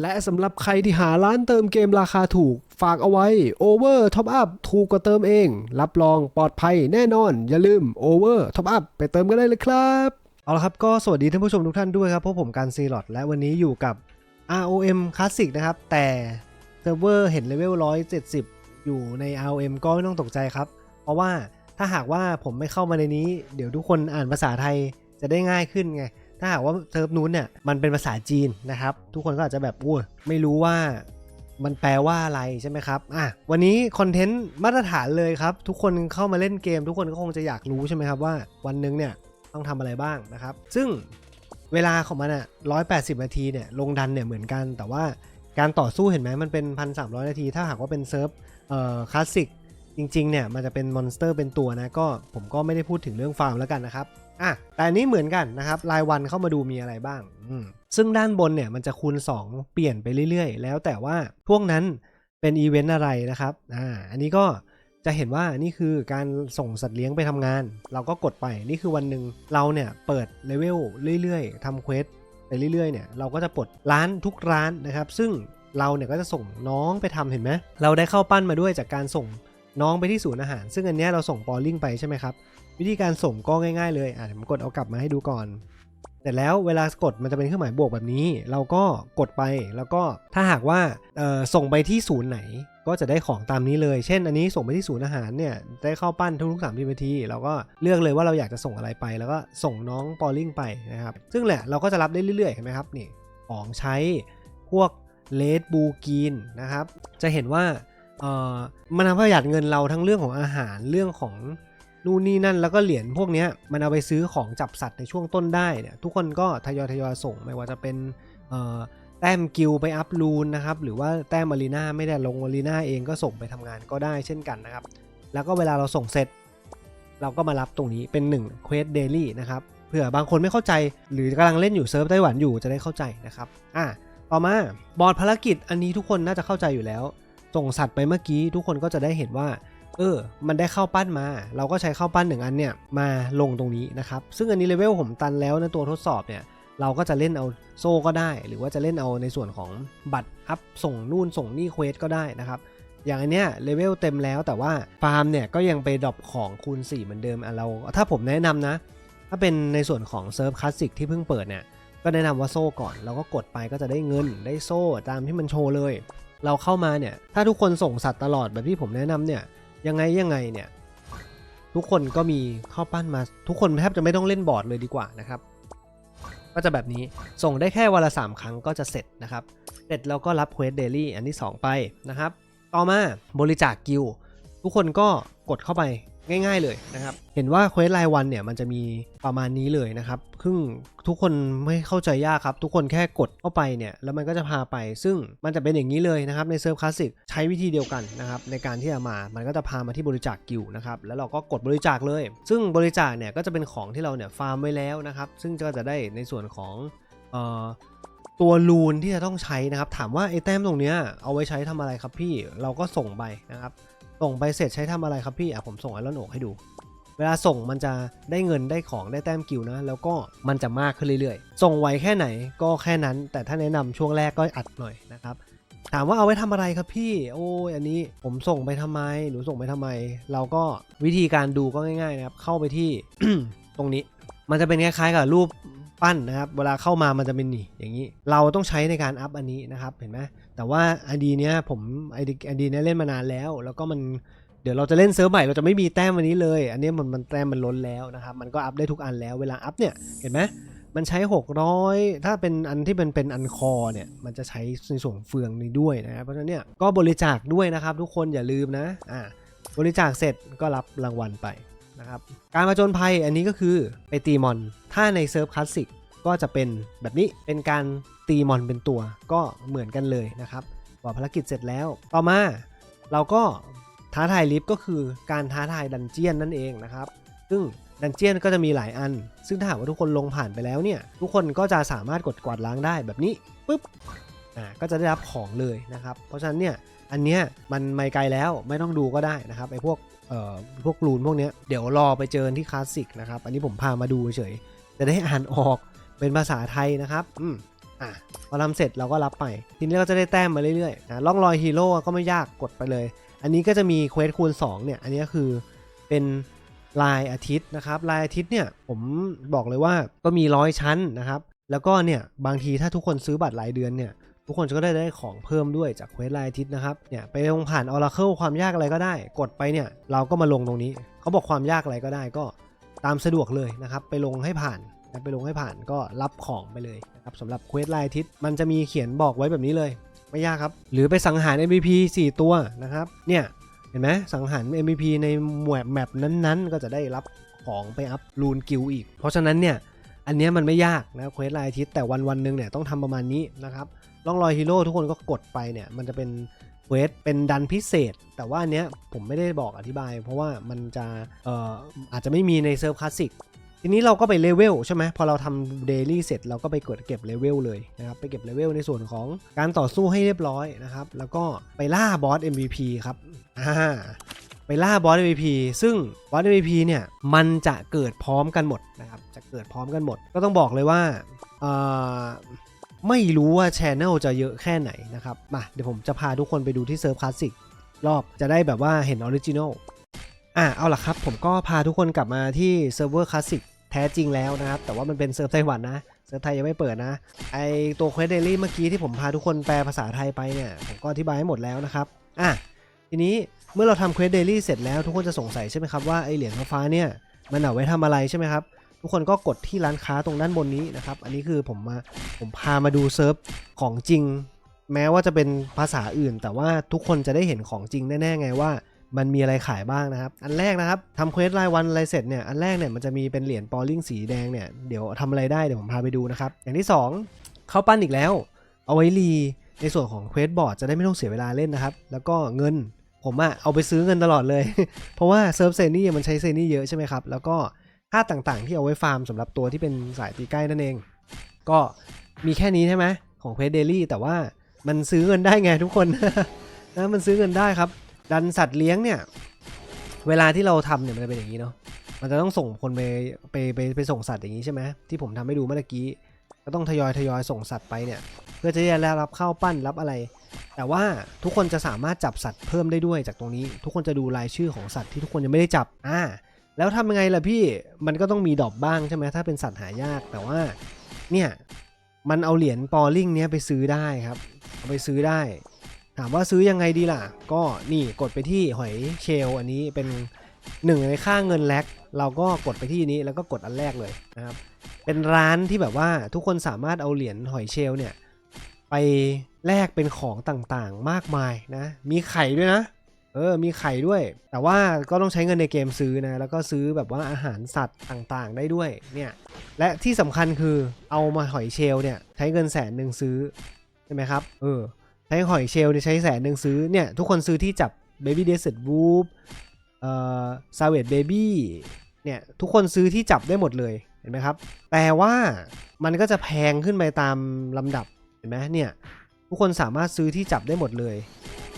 และสำหรับใครที่หาร้านเติมเกมราคาถูก ฝากเอาไว้ Over Top Up ถูกกว่าเติมเอง รับรองปลอดภัยแน่นอน อย่าลืม Over Top Up ไปเติมกันได้เลยครับ เอาละครับ ก็สวัสดีท่านผู้ชมทุกท่านด้วยครับพราะผมการซีลอดและวันนี้อยู่กับ ROM Classic นะครับ แต่เซิร์ฟเวอร์เห็นเลเวล 170 อยู่ใน ROM ก็ไม่ต้องตกใจครับ เพราะว่าถ้าหากว่าผมไม่เข้ามาในนี้ เดี๋ยวทุกคนอ่านภาษาไทยจะได้ง่ายขึ้นไง ถ้าหากว่าเซิร์ฟนู้นเนี่ยมันเป็นภาษาจีนนะครับ ทุกคนก็อาจจะแบบอุ้ไม่รู้ว่ามันแปลว่าอะไรใช่ไหมครับ อะ วันนี้คอนเทนต์มาตรฐานเลยครับ ทุกคนเข้ามาเล่นเกม ทุกคนก็คงจะอยากรู้ใช่ไหมครับว่าวันหนึงเนี่ยต้องทำอะไรบ้างนะครับ ซึ่งเวลาของมันอะ180นาทีเนี่ยลงดันเนี่ยเหมือนกัน แต่ว่าการต่อสู้เห็นไหมมันเป็น1,300นาที ถ้าหากว่าเป็นเซิร์ฟเอ่อคลาสสิก จริงๆเนี่ยมันจะเป็นมอนสเตอร์เป็นตัวนะก็ผมก็ไม่ได้พูดถึงเรื่องฟาร์มแล้วกันนะครับอะแต่อันนี้เหมือนกันนะครับรายวันเข้ามาดูมีอะไรบ้างซึ่งด้านบนเนี่ยมันจะคูณ 2 เปลี่ยนไปเรื่อยๆ แล้วแต่ว่าพวกนั้นเป็นอีเวนต์อะไรนะครับอ่าอันนี้ก็จะเห็นว่านี่คือการส่งสัตว์เลี้ยงไปทำงาน เราก็กดไปนี่คือวันหนึ่งเราเนี่ยเปิดเลเวลเรื่อยๆทำเควสไปเรื่อยๆเนี่ยเราก็จะปลดร้านทุกร้านนะครับ ซึ่งเราเนี่ยก็จะส่งน้องไปทำเห็นไหมเราได้เข้าปั้นมาด้วยจากการส่ง น้องไปที่ศูนย์อาหาร ซึ่งอันนี้เราส่งปอลลิงไปใช่ไหมครับ วิธีการส่งก็ง่ายๆเลยอะผมกดเอากลับมาให้ดูก่อนแต่แล้วเวลากดมันจะเป็นเครื่องหมายบวกแบบนี้ เราก็กดไปแล้วก็ถ้าหากว่าส่งไปที่ศูนย์ไหน ก็จะได้ของตามนี้เลย เช่น อันนี้ส่งไปที่ศูนย์อาหารเนี่ยได้เข้าปั้นทุกๆสามสิบนาทีเราก็เลือกเลยว่าเราอยากจะส่งอะไรไป แล้วก็ส่งน้องปอลลิงไปนะครับซึ่งแหละเราก็จะรับได้เรื่อยๆเห็นไหมครับนี่ของใช้พวกเลดบูกีนนะครับจะเห็นว่า เอ่อมันทำให้ประหยัดเงินเราทั้งเรื่องของอาหารเรื่องของนู่นนี่นั่นแล้วก็เหรียญพวกนี้มันเอาไปซื้อของจับสัตว์ในช่วงต้นได้เนี่ยทุกคนก็ทยอยทยอยส่งไม่ว่าจะเป็นแต้มกิลไปอัพลูนนะครับหรือว่าแต้มอารีนาไม่ได้ลงอารีนาเองก็ส่งไปทำงานก็ได้เช่นกันนะครับ แล้วก็เวลาเราส่งเสร็จ เราก็มารับตรงนี้เป็น1 Quest Daily นะครับเผื่อบางคนไม่เข้าใจหรือกำลังเล่นอยู่เซิร์ฟไต้หวันอยู่จะได้เข้าใจนะครับอะต่อมาบอร์ดภารกิจอันนี้ทุกคนน่าจะเข้าใจอยู่แล้ว ส่งสัตว์ไปเมื่อกี้ทุกคนก็จะได้เห็นว่า เออ มันได้เข้าปั้นมา เราก็ใช้เข้าปั้นหนึ่งอันเนี่ยมาลงตรงนี้นะครับ ซึ่งอันนี้เลเวลผมตันแล้วในตัวทดสอบเนี่ยเราก็จะเล่นเอาโซ่ก็ได้ หรือว่าจะเล่นเอาในส่วนของบัตรอัพส่งนู่นส่งนี่เควสก็ได้นะครับ อย่างอันเนี้ยเลเวลเต็มแล้วแต่ว่าฟาร์มเนี่ยก็ยังไปดรอปของคูณ 4 เหมือนเดิมอะเรา ถ้าผมแนะนำนะ ถ้าเป็นในส่วนของเซิร์ฟคลาสสิกที่เพิ่งเปิดเนี่ยก็แนะนำว่าโซ่ก่อนเราก็กดไปก็จะได้เงินได้โซ่ตามที่มันโชว์เลย เราเข้ามาเนี่ย ถ้าทุกคนส่งสัตว์ตลอดแบบที่ผมแนะนำเนี่ย ยังไงยังไงเนี่ย ทุกคนก็มีเข้าปั้นมา ทุกคนแทบจะไม่ต้องเล่นบอร์ดเลยดีกว่านะครับ ก็จะแบบนี้ ส่งได้แค่วันละ 3 ครั้งก็จะเสร็จนะครับ เสร็จแล้วก็รับเควสเดลี่อันที่ 2 ไปนะครับ ต่อมาบริจาคกิลทุกคนก็กดเข้าไป ง่าย ๆเลยนะครับ เห็นว่าเควสรายวันเนี่ยมันจะมีประมาณนี้เลยนะครับซึ่งทุกคนไม่เข้าใจยากครับ ทุกคนแค่กดเข้าไปเนี่ยแล้วมันก็จะพาไป ซึ่งมันจะเป็นอย่างนี้เลยนะครับในเซิร์ฟคลาสสิกใช้วิธีเดียวกันนะครับในการที่จะมา มันก็จะพามาที่บริจาคกิลด์นะครับแล้วเราก็กดบริจาคเลย ซึ่งบริจาคเนี่ยก็จะเป็นของที่เราเนี่ยฟาร์มไว้แล้วนะครับ ซึ่งก็จะได้ในส่วนของเอ่อตัวลูนที่จะต้องใช้นะครับ ถามว่าไอ้แต้มตรงเนี้ยเอาไว้ใช้ทำอะไรครับพี่เราก็ส่งไปนะครับ ส่งไปเสร็จใช้ทำอะไรครับพี่อะผมส่งไอรอนโอกให้ดู เวลาส่งมันจะได้เงินได้ของได้แต้มกิลนะ แล้วก็มันจะมากขึ้นเรื่อยๆ ส่งไวแค่ไหนก็แค่นั้น แต่ถ้าแนะนำช่วงแรกก็อัดหน่อยนะครับถามว่าเอาไว้ทำอะไรครับพี่ โอ้ยอันนี้ผมส่งไปทำไม หนูส่งไปทำไม เราก็วิธีการดูก็ง่ายๆนะครับ เข้าไปที่ตรงนี้ มันจะเป็นคล้ายๆกับรูปปั้นนะครับ เวลาเข้ามามันจะเป็นนี่อย่างนี้ เราต้องใช้ในการอัพอันนี้นะครับ เห็นไหม แต่ว่าไอดีเนี้ยผมไอดีไอดีเนี้ยเล่นมานานแล้ว แล้วก็มันเดี๋ยวเราจะเล่นเซิร์ฟใหม่เราจะไม่มีแต้มอันนี้เลย อันนี้มันมันแต้มมันล้นแล้วนะครับ มันก็อัพได้ทุกอันแล้วเวลาอัพเนี่ยเห็นไหมมันใช้ 600 ถ้าเป็นอันที่เป็นเป็นอันคอเนี่ย มันจะใช้ในส่วนเฟืองนี้ด้วยนะครับ เพราะฉะนั้นเนี่ยก็บริจาคด้วยนะครับ ทุกคนอย่าลืมนะ อ่า บริจาคเสร็จก็รับรางวัลไปนะครับ การมาจนภัยอันนี้ก็คือไปตีมอน ถ้าในเซิร์ฟคลาสสิก ก็จะเป็นแบบนี้เป็นการตีมอนเป็นตัวก็เหมือนกันเลยนะครับบอกภารกิจเสร็จแล้ว ต่อมาเราก็ท้าทายลิฟต์ก็คือการท้าทายดันเจียนนั่นเองนะครับ ซึ่งดันเจียนก็จะมีหลายอัน ซึ่งถ้าหากว่าทุกคนลงผ่านไปแล้วเนี่ยทุกคนก็จะสามารถกดกวาดล้างได้แบบนี้ปุ๊บอ่าก็จะได้รับของเลยนะครับ เพราะฉะนั้นเนี่ยอันเนี้ยมันไม่ไกลแล้วไม่ต้องดูก็ได้นะครับไอ้พวกเอ่อพวกรูนพวกเนี้ยเดี๋ยวรอไปเจอที่คลาสสิกนะครับอันนี้ผมพามาดูเฉยจะได้อ่านออก เป็นภาษาไทยนะครับ อืมอะพอทำเสร็จเราก็รับไป ทีนี้เราจะได้แต้มมาเรื่อยๆนะล่องรอยฮีโร่ก็ไม่ยากกดไปเลย อันนี้ก็จะมีเควสคูณ2เนี่ย อันนี้ก็คือเป็นลายอาทิตย์นะครับ ลายอาทิตย์เนี่ยผมบอกเลยว่าก็มีร้อยชั้นนะครับ แล้วก็เนี่ยบางทีถ้าทุกคนซื้อบัตรรายเดือนเนี่ยทุกคนก็ได้ได้ของเพิ่มด้วยจากเควสรายอาทิตย์นะครับ เนี่ยไปลงผ่าน Oracle ความยากอะไรก็ได้ กดไปเนี่ยเราก็มาลงตรงนี้ เขาบอกความยากอะไรก็ได้ก็ตามสะดวกเลยนะครับ ไปลงให้ผ่าน นะไปลงให้ผ่านก็รับของไปเลยนะครับสำหรับเควสรายอาทิตย์มันจะมีเขียนบอกไว้แบบนี้เลย ไม่ยากครับ หรือไปสังหาร MVP 4 ตัวนะครับ เนี่ยเห็นไหมสังหาร MVP ในหมวดแมปนั้นๆ ก็จะได้รับของไปอัพรูนกิลอีก เพราะฉะนั้นเนี่ยอันนี้มันไม่ยากนะเควสรายอาทิตย์แต่วันวันๆหนึ่งเนี่ยต้องทำประมาณนี้นะครับล่องรอยฮีโร่ทุกคนก็กดไปเนี่ยมันจะเป็นเควสเป็นดันพิเศษ แต่ว่าอันเนี้ยผมไม่ได้บอกอธิบาย เพราะว่ามันจะเอ่ออาจจะไม่มีในเซิร์ฟคลาสสิก ทีนี้เราก็ไปเลเวลใช่ไหมพอเราทำเดลี่เสร็จเราก็ไปกดเก็บเลเวลเลยนะครับไปเก็บเลเวลในส่วนของการต่อสู้ให้เรียบร้อยนะครับ แล้วก็ไปล่าบอส MVP ครับอ่าไปล่าบอส MVP ซึ่งบอส MVP เนี่ยมันจะเกิดพร้อมกันหมดนะครับจะเกิดพร้อมกันหมด ก็ต้องบอกเลยว่าไม่รู้ว่าช ANNEL จะเยอะแค่ไหนนะครับมาเดี๋ยวผมจะพาทุกคนไปดูที่เซิร์ฟคลาสสิกรอบจะได้แบบว่าเห็นออริจินอล อะเอาล่ะครับ ผมก็พาทุกคนกลับมาที่เซิร์ฟเวอร์คลาสสิกแท้จริงแล้วนะครับ แต่ว่ามันเป็นเซิร์ฟไต้หวันนะ เซิร์ฟไทยยังไม่เปิดนะ ไอตัวเควสเดลี่เมื่อกี้ที่ผมพาทุกคนแปลภาษาไทยไปเนี่ย ผมก็อธิบายให้หมดแล้วนะครับ อะ ทีนี้เมื่อเราทำเควสเดลี่เสร็จแล้วทุกคนจะสงสัยใช่ไหมครับว่าไอเหรียญฟ้าเนี่ยมันเอาไว้ทำอะไรใช่ไหมครับ ทุกคนก็กดที่ร้านค้าตรงด้านบนนี้นะครับ อันนี้คือผมมาผมพามาดูเซิร์ฟของจริง แม้ว่าจะเป็นภาษาอื่น แต่ว่าทุกคนจะได้เห็นของจริงแน่ๆไงว่า มันมีอะไรขายบ้างนะครับ อันแรกนะครับทำเควสรายวันอะไรเสร็จเนี่ย อันแรกเนี่ยมันจะมีเป็นเหรียญปอลลิงสีแดงเนี่ย เดี๋ยวทำอะไรได้เดี๋ยวผมพาไปดูนะครับ อย่างที่สองเข้าปั้นอีกแล้ว เอาไว้รีในส่วนของเควสบอร์ดจะได้ไม่ต้องเสียเวลาเล่นนะครับ แล้วก็เงินผมอะเอาไปซื้อเงินตลอดเลย เพราะว่าเซิร์ฟเซนี่มันใช้เซนี่เยอะใช่ไหมครับ แล้วก็ค่าต่างๆ ที่เอาไว้ฟาร์มสำหรับตัวที่เป็นสายตีใกล้นั่นเอง ก็มีแค่นี้ใช่ไหมของเควสเดลี่แต่ว่ามันซื้อเงินได้ไงทุกคนนะมันซื้อเงินได้ครับ ดันสัตว์เลี้ยงเนี่ย เวลาที่เราทำเนี่ยมันจะเป็นอย่างนี้เนาะมันจะต้องส่งคนไปไปไปไปส่งสัตว์อย่างนี้ใช่ไหมที่ผมทำให้ดูเมื่อกี้ ก็ต้องทยอยทยอยส่งสัตว์ไปเนี่ย เพื่อจะได้รับข้าวปั้นรับอะไร แต่ว่าทุกคนจะสามารถจับสัตว์เพิ่มได้ด้วยจากตรงนี้ ทุกคนจะดูรายชื่อของสัตว์ที่ทุกคนยังไม่ได้จับอ่าแล้วทำยังไงล่ะพี่มันก็ต้องมีดอปบ้างใช่ไหมถ้าเป็นสัตว์หายากแต่ว่าเนี่ยมันเอาเหรียญปอลิงเนี้ยไปซื้อได้ครับเอาไปซื้อได้ ถามว่าซื้อยังไงดีล่ะ ก็นี่กดไปที่หอยเชลอันนี้เป็นหนึ่งในค่าเงินแลกเราก็กดไปที่นี้แล้วก็กดอันแรกเลยนะครับ เป็นร้านที่แบบว่าทุกคนสามารถเอาเหรียญหอยเชลเนี่ยไปแลกเป็นของต่างๆมากมายนะ มีไข่ด้วยนะ เออ มีไข่ด้วย แต่ว่าก็ต้องใช้เงินในเกมซื้อนะ แล้วก็ซื้อแบบว่าอาหารสัตว์ต่างๆ ได้ด้วย เนี่ย และที่สำคัญคือเอามาหอยเชลเนี่ยใช้เงินแสนหนึ่งซื้อ ใช่ไหมครับ เออ ใช้หอยเชลล์ใช้แสนหนึ่งซื้อเนี่ย ทุกคนซื้อที่จับ Baby Desert Whoop เอ่อ Savage Baby เนี่ย ทุกคนซื้อที่จับได้หมดเลยเห็นไหมครับ แต่ว่ามันก็จะแพงขึ้นไปตามลำดับเห็นไหมเนี่ย ทุกคนสามารถซื้อที่จับได้หมดเลย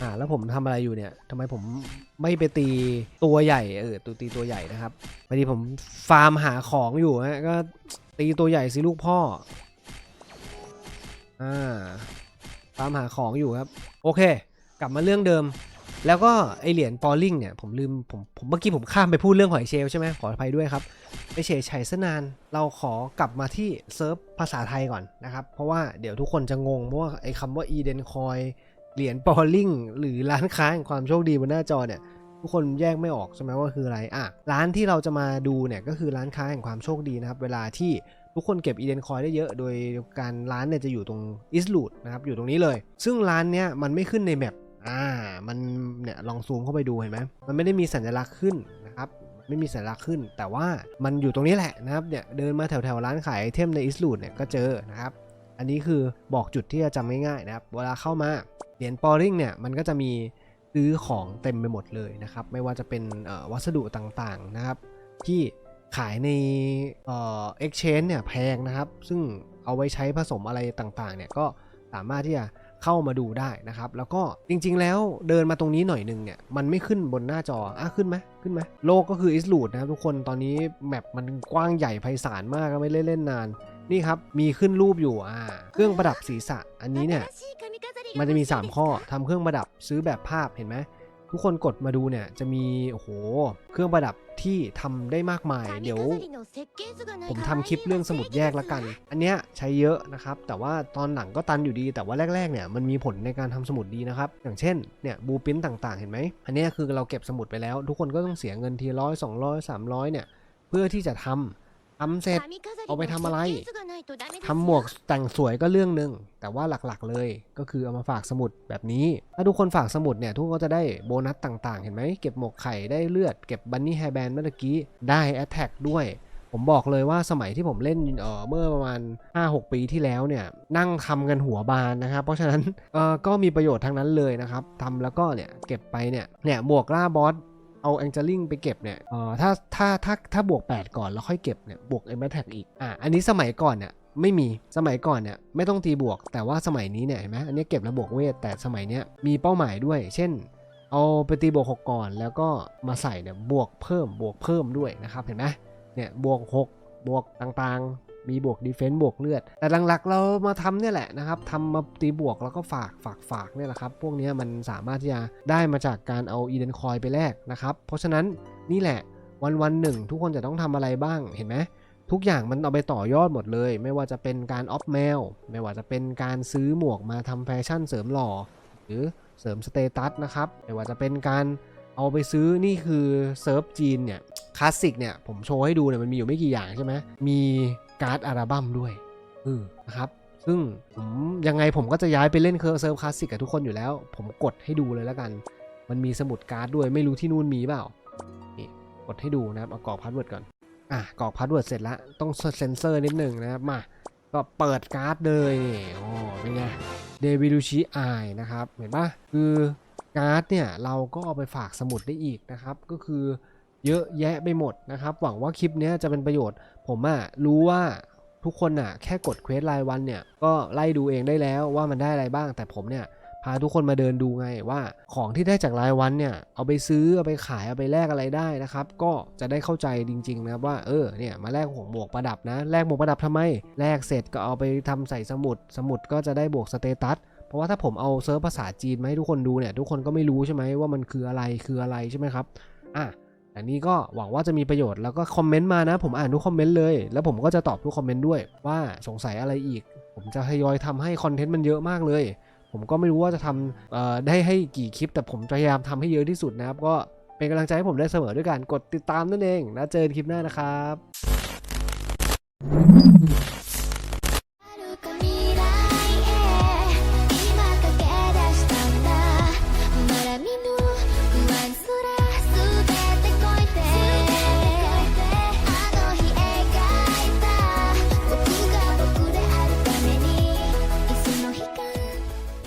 อ่าแล้วผมทำอะไรอยู่เนี่ยทำไมผมไม่ไปตีตัวใหญ่เออตัวตีตัวใหญ่นะครับพอดีผมฟาร์มหาของอยู่ฮะก็ตีตัวใหญ่สิลูกพ่ออ่าามหาของอยู่ครับ โอเค กลับมาเรื่องเดิม แล้วก็ไอเหรียญปอลลิงเนี่ยผมลืมผมผมเมื่อกี้ผมข้ามไปพูดเรื่องหอยเชลล์ใช่ไหมขออภัยด้วยครับไม่เฉยชัยซะนานเราขอกลับมาที่เซิร์ฟภาษาไทยก่อนนะครับ เพราะว่าเดี๋ยวทุกคนจะงงเพราะว่าไอคำว่า e d e n coin เหรียญปอลลิงหรือร้านค้าแห่งความโชคดีบนหน้าจอเนี่ยทุกคนแยกไม่ออกใช่ไหมว่าคืออะไรอะร้านที่เราจะมาดูเนี่ยก็คือร้านค้าแห่งความโชคดีนะครับ เวลาที่ ทุกคนเก็บ e d e n coin ได้เยอะ โดยการร้านเนี่ยจะอยู่ตรง e a s t l o o t นะครับอยู่ตรงนี้เลย ซึ่งร้านเนี้ยมันไม่ขึ้นในแมปอ่ามันเนี่ยลองซูมเข้าไปดูเห็นไหมมันไม่ได้มีสัญลักษณ์ขึ้นนะครับไม่มีสัญลักษณ์ขึ้น แต่ว่ามันอยู่ตรงนี้แหละนะครับเนี่ยเดินมาแถวแถวๆร้านขายไอเทมในอิสลูดเนี่ยก็เจอนะครับอันนี้คือบอกจุดที่จะจำง่ายๆนะครับเวลาเข้ามาเหรียญปอริงเนี่ยมันก็จะมีซื้อของเต็มไปหมดเลยนะครับไม่ว่าจะเป็นวัสดุต่างๆนะครับที่ ขายในเอ่อ exchange เนี่ยแพงนะครับ ซึ่งเอาไว้ใช้ผสมอะไรต่างๆเนี่ยก็สามารถที่จะเข้ามาดูได้นะครับ แล้วก็จริงๆแล้วเดินมาตรงนี้หน่อยหนึงเนี่ยมันไม่ขึ้นบนหน้าจออะขึ้นไหมขึ้นไหมโลกก็คือ i s l o o t นะครับทุกคนตอนนี้แมปมันกว้างใหญ่ไพศาลมากก็ไม่เล่นเล่นนานนี่ครับ มีขึ้นรูปอยู่อ่าเครื่องประดับศีรษะ อันนี้เนี่ย มันจะมี 3 ข้อทำเครื่องประดับซื้อแบบภาพเห็นไหม ทุกคนกดมาดูเนี่ยจะมีโอ้โหเครื่องประดับที่ทำได้มากมาย เดี๋ยว ผมทำคลิปเรื่องสมุดแยกละกัน อันเนี้ยใช้เยอะนะครับ แต่ว่าตอนหลังก็ตันอยู่ดี แต่ว่าแรกๆเนี่ยมันมีผลในการทำสมุดดีนะครับ อย่างเช่นเนี่ยบูปินต่างๆ เห็นไหม อันเนี้ยคือเราเก็บสมุดไปแล้ว ทุกคนก็ต้องเสียเงินทีร้อยสองร้อยสามร้อยเนี่ยเพื่อที่จะทำ ทำเสร็จเอาไปทำอะไรทำหมวกแต่งสวยก็เรื่องหนึ่งแต่ว่าหลักๆเลยก็คือเอามาฝากสมุดแบบนี้ ถ้าทุกคนฝากสมุดเนี่ยทุกคนก็จะได้โบนัสต่างๆ เห็นไหมเก็บหมวกไข่ได้เลือดเก็บบันนี่แฮร์แบนเมื่อกี้ได้แอตแทกด้วยผมบอกเลยว่าสมัยที่ผมเล่นเอ่อเมื่อประมาณ 5-6 ปีที่แล้วเนี่ยนั่งทำกันหัวบานนะครับ เพราะฉะนั้นเอ่อก็มีประโยชน์ทั้งนั้นเลยนะครับทำแล้วก็เนี่ยเก็บไปเนี่ยเนี่ยหมวกล่าบอส เอาแองเจลิงไปเก็บเนี่ยเออถ้าถ้าถ้าถ้าบวก 8 ก่อนแล้วค่อยเก็บเนี่ยบวกเอ็มแท็กอีกอะอันนี้สมัยก่อนเนี่ยไม่มีสมัยก่อนเนี่ยไม่ต้องตีบวก แต่ว่าสมัยนี้เนี่ยเห็นไหมอันนี้เก็บแล้วบวกเวทแต่สมัยเนี้ยมีเป้าหมายด้วย เช่น เอาไปตีบวก 6 ก่อน แล้วก็มาใส่เนี่ยบวกเพิ่มบวกเพิ่มด้วยนะครับเห็นไหมเนี่ยบวก 6 บวกต่างๆ มีบวกดีเฟนซ์บวกเลือด แต่หลักๆเรามาทำเนี่ยแหละนะครับทำมาตีบวกแล้วก็ฝากฝากฝากเนี่ยแหละครับ พวกนี้มันสามารถที่จะได้มาจากการเอาอีเดนคอยไปแลกนะครับ เพราะฉะนั้นนี่แหละวันวันหนึ่งทุกคนจะต้องทำอะไรบ้างเห็นไหมทุกอย่างมันเอาไปต่อยอดหมดเลย ไม่ว่าจะเป็นการออฟเมลไม่ว่าจะเป็นการซื้อหมวกมาทำแฟชั่นเสริมหล่อ หรือเสริมสเตตัสนะครับไม่ว่าจะเป็นการเอาไปซื้อนี่คือเซิร์ฟจีนเนี่ยคลาสสิกเนี่ยผมโชว์ให้ดูเนี่ยมันมีอยู่ไม่กี่อย่างใช่ไหมมี การ์ดอัลบั้มด้วยเออนะครับ ซึ่งผมยังไงผมก็จะย้ายไปเล่นเคอร์เซิร์ฟคลาสสิกกับทุกคนอยู่แล้ว ผมกดให้ดูเลยแล้วกัน มันมีสมุดการ์ดด้วยไม่รู้ที่นู่นมีเปล่านี่กดให้ดูนะครับเอากรอกพาสเวิร์ดก่อนอะกรอกพาสเวิร์ดเสร็จแล้วต้องเซ็นเซอร์นิดหนึ่งนะครับมาก็เปิดการ์ดเลยนี่โอ้เป็นไงเดวิดูชิไอนะครับ เห็นปะคือการ์ดเนี่ย เราก็เอาไปฝากสมุดได้อีกนะครับ ก็คือ เยอะแยะไปหมดนะครับ หวังว่าคลิปนี้จะเป็นประโยชน์ ผมอะรู้ว่าทุกคนอะแค่กดเควสรายวันเนี่ย ก็ไล่ดูเองได้แล้วว่ามันได้อะไรบ้าง แต่ผมเนี่ยพาทุกคนมาเดินดูไงว่าของที่ได้จากรายวันเนี่ยเอาไปซื้อเอาไปขายเอาไปแลกอะไรได้นะครับ ก็จะได้เข้าใจจริงๆนะครับว่าเออเนี่ยมาแลกของหมวกประดับนะแลกหมวกประดับทำไมแลกเสร็จก็เอาไปทำใส่สมุด สมุดก็จะได้บวกสเตตัสเพราะว่าถ้าผมเอาเซิร์ฟภาษาจีนมาให้ทุกคนดูเนี่ยทุกคนก็ไม่รู้ใช่ไหมว่ามันคืออะไรคืออะไรใช่ไหมครับอะ อันนี้ก็หวังว่าจะมีประโยชน์แล้วก็คอมเมนต์มานะ ผมอ่านทุกคอมเมนต์เลย แล้วผมก็จะตอบทุกคอมเมนต์ด้วยว่าสงสัยอะไรอีก ผมจะทยอยทำให้คอนเทนต์มันเยอะมากเลย ผมก็ไม่รู้ว่าจะทำได้ให้กี่คลิป แต่ผมพยายามทำให้เยอะที่สุดนะครับ ก็เป็นกำลังใจให้ผมได้เสมอด้วยการกดติดตามนั่นเองแล้วเจอคลิปหน้านะครับ